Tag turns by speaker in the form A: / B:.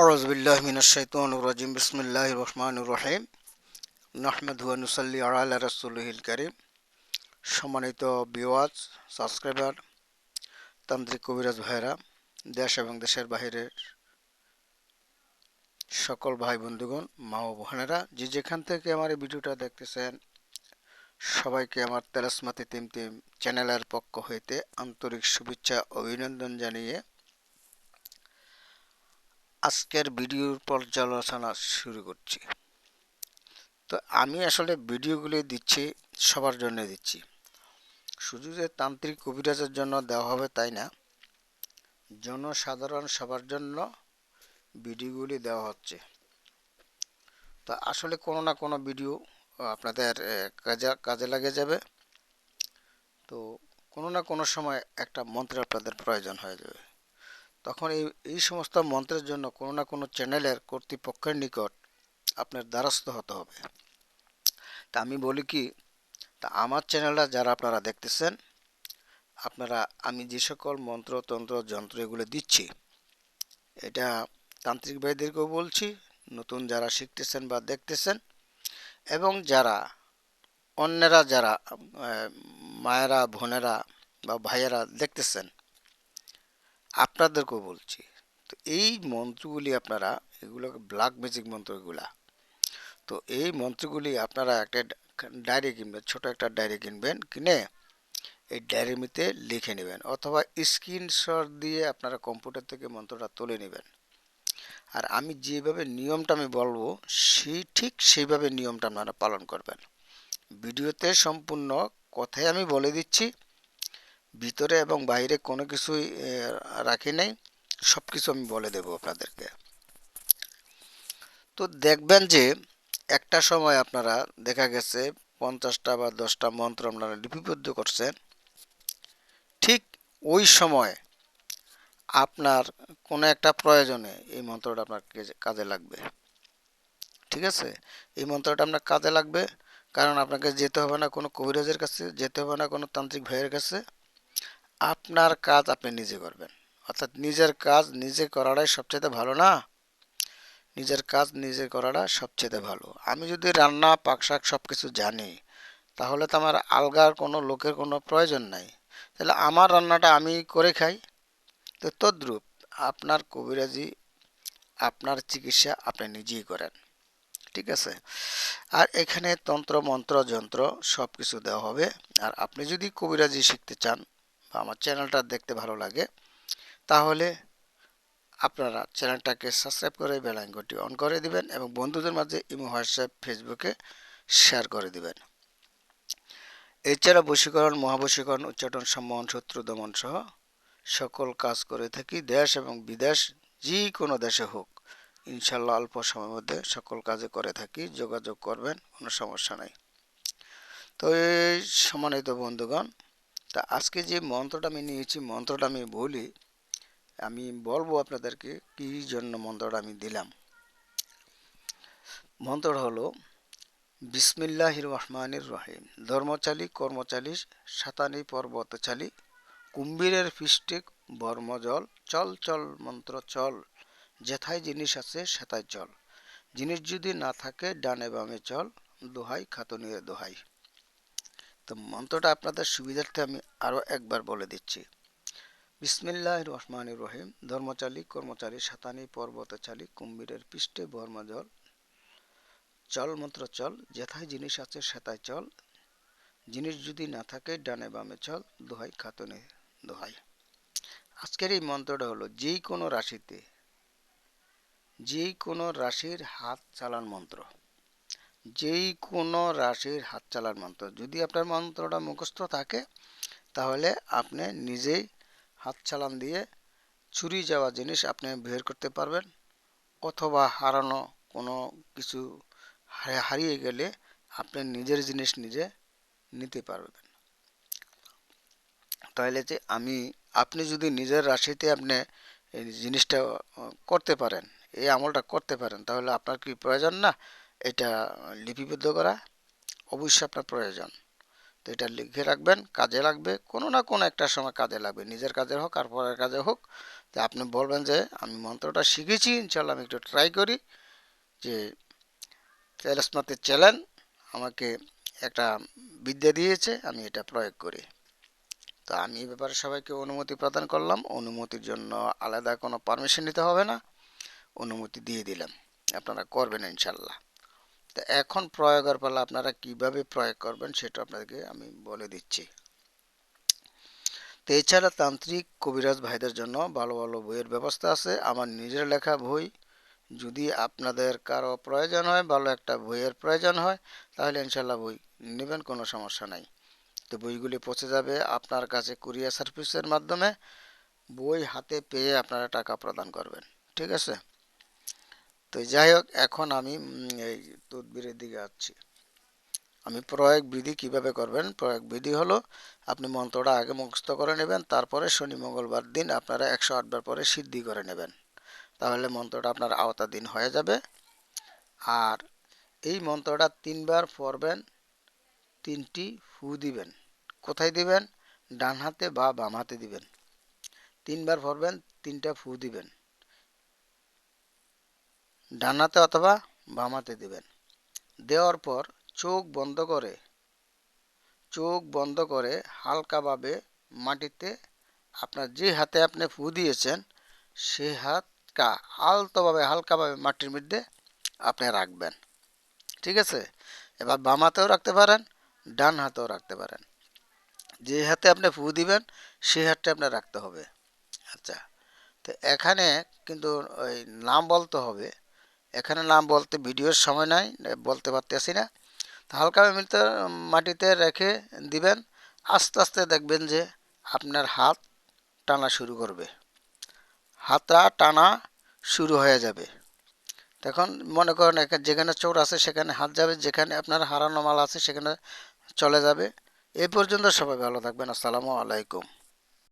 A: আরজবিল্লাহ মিনাশাইতানুর বিসমিল্লাহ রহমান রহিম নাহমেদ নুসাল্লি আলা রসুলহিল করিম সম্মানিত বিওয়াজ সাবস্ক্রাইবার তান্ত্রিক কবিরাজ ভাইরা, দেশ এবং দেশের বাহিরের সকল ভাই বন্ধুগণ, মা ও বোনেরা, যে যেখান থেকে আমার এই ভিডিওটা দেখতেছেন, সবাইকে আমার তেলাসমাতি তিম তিম চ্যানেলের পক্ষ হইতে আন্তরিক শুভেচ্ছা অভিনন্দন জানিয়ে আজকের ভিডিওর পর্যালোচনা শুরু করছি। তো আমি আসলে ভিডিওগুলি দিচ্ছি, সবার জন্য দিচ্ছি। শুধু যে তান্ত্রিক কবিরাজের জন্য দেওয়া হবে তাই না, জনসাধারণ সবার জন্য ভিডিওগুলি দেওয়া হচ্ছে। তা আসলে কোনো না কোনো ভিডিও আপনাদের কাজে কাজে লাগে যাবে। তো কোনো না কোনো সময় একটা মন্ত্রের আপনাদের প্রয়োজন হয়ে যাবে। তখন এই এই সমস্ত মন্ত্রের জন্য কোনো না কোনো চ্যানেলের কর্তৃপক্ষের নিকট আপনার দ্বারস্থ হতে হবে। তা আমি বলি কি, তা আমার চ্যানেলটা যারা আপনারা দেখতেছেন, আপনারা, আমি যে সকল মন্ত্র, তন্ত্র, যন্ত্র এগুলো দিচ্ছি, এটা তান্ত্রিক ভাইদেরকেও বলছি, নতুন যারা শিখতেছেন বা দেখতেছেন, এবং যারা অন্যেরা যারা মায়েরা, বোনেরা বা ভাইয়েরা দেখতেছেন আপনাদেরকেও বলছি, তো এই মন্ত্রগুলি আপনারা, এগুলো ব্ল্যাক ম্যাজিক মন্ত্রগুলা, তো এই মন্ত্রগুলি আপনারা একটা ডায়েরি কিনবেন, ছোট একটা ডায়েরি কিনবেন, কিনে এই ডায়েরির মধ্যে লিখে নেবেন, অথবা স্ক্রিনশট দিয়ে আপনারা কম্পিউটার থেকে মন্ত্রটা তুলে নেবেন। আর আমি যেভাবে নিয়মটা আমি বলব, সেই ঠিক সেইভাবে নিয়মটা আপনারা পালন করবেন। ভিডিওতে সম্পূর্ণ কথাই আমি বলে দিচ্ছি। ভিতরে এবং বাইরে কোনো কিছুই রাখি নাই। সব কিছু আমি বলে দেব আপনাদেরকে। তো দেখবেন যে একটা সময় আপনারা, দেখা গেছে পঞ্চাশটা বা দশটা মন্ত্র আপনারা লিপিবদ্ধ করছেন। ঠিক ওই সময় আপনার কোনো একটা প্রয়োজনে এই মন্ত্রটা আপনার কাজে লাগবে। ঠিক আছে? এই মন্ত্রটা আপনার কাজে লাগবে, কারণ আপনাকে যেতে হবে না কোনো কবিরাজের কাছে, যেতে হবে না কোনো তান্ত্রিক ভাইয়ের কাছে। আপনার কাজ আপনি নিজে করবেন। অর্থাৎ নিজের কাজ নিজে করাটাই সবচেয়ে ভালো না? নিজের কাজ নিজে করাটা সবচেয়ে ভালো। আমি যদি রান্না পাকশাক সব কিছু জানি, তাহলে তো আমার আলগার কোনো লোকের কোনো প্রয়োজন নাই। তাহলে আমার রান্নাটা আমি করে খাই। তো তদ্রূপ আপনার কবিরাজি, আপনার চিকিৎসা আপনি নিজেই করেন। ঠিক আছে? আর এখানে তন্ত্র, মন্ত্র, যন্ত্র সব কিছু দেওয়া হবে। আর আপনি যদি কবিরাজি শিখতে চান বা আমার চ্যানেলটা দেখতে ভালো লাগে, তাহলে আপনারা চ্যানেলটাকে সাবস্ক্রাইব করে বেল আইকনটি অন করে দিবেন এবং বন্ধুদের মাঝে ইমো, হোয়াটসঅ্যাপ, ফেসবুকে শেয়ার করে দিবেন। এছাড়া বশীকরণ, মহাবশীকরণ, উচ্চাটন সম্মান শত্রু, দমন সহ সকল কাজ করে থাকি, দেশ এবং বিদেশ, যে কোনো দেশে হোক ইনশাল্লাহ অল্প সময়ের মধ্যে সকল কাজে করে থাকি, যোগাযোগ করবেন, কোনো সমস্যা নেই। তো এই সম্মানিত বন্ধুগণ তা আজকে যে মন্ত্রটা আমি নিয়েছি, মন্ত্রটা আমি বলি, আমি বলব আপনাদেরকে কি জন্য মন্ত্রটা আমি দিলাম। মন্ত্র হলো, বিসমিল্লাহির রহমানির রহিম ধর্মচালী কর্মচালী সাতানি পর্বতচালী কুম্ভীরের পৃষ্ঠে বর্মজল, চল চল মন্ত্র চল, যেথায় জিনিস আছে সেথায় চল, জিনিস যদি না থাকে ডানে বামে চল, দোহাই, খাতুনিয়ে দোহাই। তো মন্ত্রটা আপনাদের সুবিধার্থে আমি আরও একবার বলে দিচ্ছি। বিসমিল্লাহ রহমান রহিম। ধর্মচালী কর্মচারী, সাতানি পর্বতচালী কুম্ভীরের পৃষ্ঠে বর্মজল চল মন্ত্র চল, যেথায় জিনিস আছে সেথায় চল। জিনিস যদি না থাকে, ডানে বামে চল, দোহাই খাতুনে দোহাই। আজকের এই মন্ত্রটা হলো, যেই কোনো রাশিতে, যেই কোনো রাশির হাত চালান মন্ত্র। যেই কোনো রাশির হাত চালান মন্ত্র। যদি আপনার মন্ত্রটা মুখস্থ থাকে, তাহলে আপনি নিজেই হাত চালান দিয়ে চুরি যাওয়া জিনিস আপনি বের করতে পারবেন, অথবা হারানো কোনো কিছু হারিয়ে গেলে আপনি নিজের জিনিস নিজে নিতে পারবেন। তাহলে যে আমি, আপনি যদি নিজের রাশিতে আপনি এই জিনিসটা করতে পারেন, এই আমলটা করতে পারেন, তাহলে আপনার কি প্রয়োজন না? এটা লিপিবদ্ধ করা অবশ্যই আপনার প্রয়োজন। তো এটা লিখে রাখবেন, কাজে লাগবে, কোনো না কোনো একটা সময় কাজে লাগবে, নিজের কাজে হোক আর পরের কাজে হোক। তো আপনি বলবেন যে, আমি মন্ত্রটা শিখেছি ইনশাল্লাহ আমি একটু ট্রাই করি। যে, তেলসমাতে চ্যালেন আমাকে একটা বিদ্যা দিয়েছে, আমি এটা প্রয়োগ করি। তো আমি এই ব্যাপারে সবাইকে অনুমতি প্রদান করলাম। অনুমতির জন্য আলাদা কোনো পারমিশন নিতে হবে না। অনুমতি দিয়ে দিলাম। আপনারা করবেন ইনশাল্লাহ তো এখন প্রয়োগের পালা আপনারা কীভাবে প্রয়োগ করবেন সেটা আপনাদেরকে আমি বলে দিচ্ছি। তো এছাড়া তান্ত্রিক কবিরাজ ভাইদের জন্য ভালো ভালো বইয়ের ব্যবস্থা আছে। আমার নিজের লেখা বই, যদি আপনাদের কারও প্রয়োজন হয়, ভালো একটা বইয়ের প্রয়োজন হয়, তাহলে ইনশাল্লাহ বই নেবেন, কোনো সমস্যা নাই। তো বইগুলি পৌঁছে যাবে আপনার কাছে কুরিয়ার সার্ভিসের মাধ্যমে। বই হাতে পেয়ে আপনারা টাকা প্রদান করবেন, ঠিক আছে? তো যাই হোক, এখন আমি এই তদবিরের দিকে আসছি আমি প্রয়োগ বিধি কীভাবে করবেন? প্রয়োগ বিধি হলো, আপনি মন্ত্রটা আগে মুখস্থ করে নেবেন, তারপরে শনি, মঙ্গলবার দিন আপনারা একশো আটবার পরে সিদ্ধি করে নেবেন। তাহলে মন্ত্রটা আপনার আওতাধীন হয়ে যাবে। আর এই মন্ত্রটা তিনবার পড়বেন, তিনটি ফু দিবেন। কোথায় দিবেন? ডান হাতে বা বাম হাতে দিবেন। তিনবার পড়বেন, তিনটা ফু দিবেন। ডান হাতে অথবা বামাতে দিবেন। দেওয়ার পর চোখ বন্ধ করে, চোখ বন্ধ করে হালকাভাবে মাটিতে আপনার যে হাতে আপনি ফু দিয়েছেন, সে হাতটা আলতোভাবে, হালকাভাবে মাটির মধ্যে আপনি রাখবেন। ঠিক আছে? এবার বাম হাতেও রাখতে পারেন, ডান হাতেও রাখতে পারেন। যে হাতে আপনি ফু দিবেন, সে হাতটা আপনার রাখতে হবে। আচ্ছা তো এখানে কিন্তু ওই নাম বলতে হবে এখানে নাম বলতে ভিডিওর সময় নাই, বলতে পারতেছি না। হালকা মিলিতে মাটিতে রেখে দিবেন, আস্তে আস্তে দেখবেন যে আপনার হাত টানা শুরু করবে। হাতটা টানা শুরু হয়ে যাবে। তখন মনে করেন যেখানে চোর আছে সেখানে হাত যাবে, যেখানে আপনার হারানো মাল আছে সেখানে চলে যাবে। এই পর্যন্ত সবাই ভালো থাকবেন, আসসালামু আলাইকুম।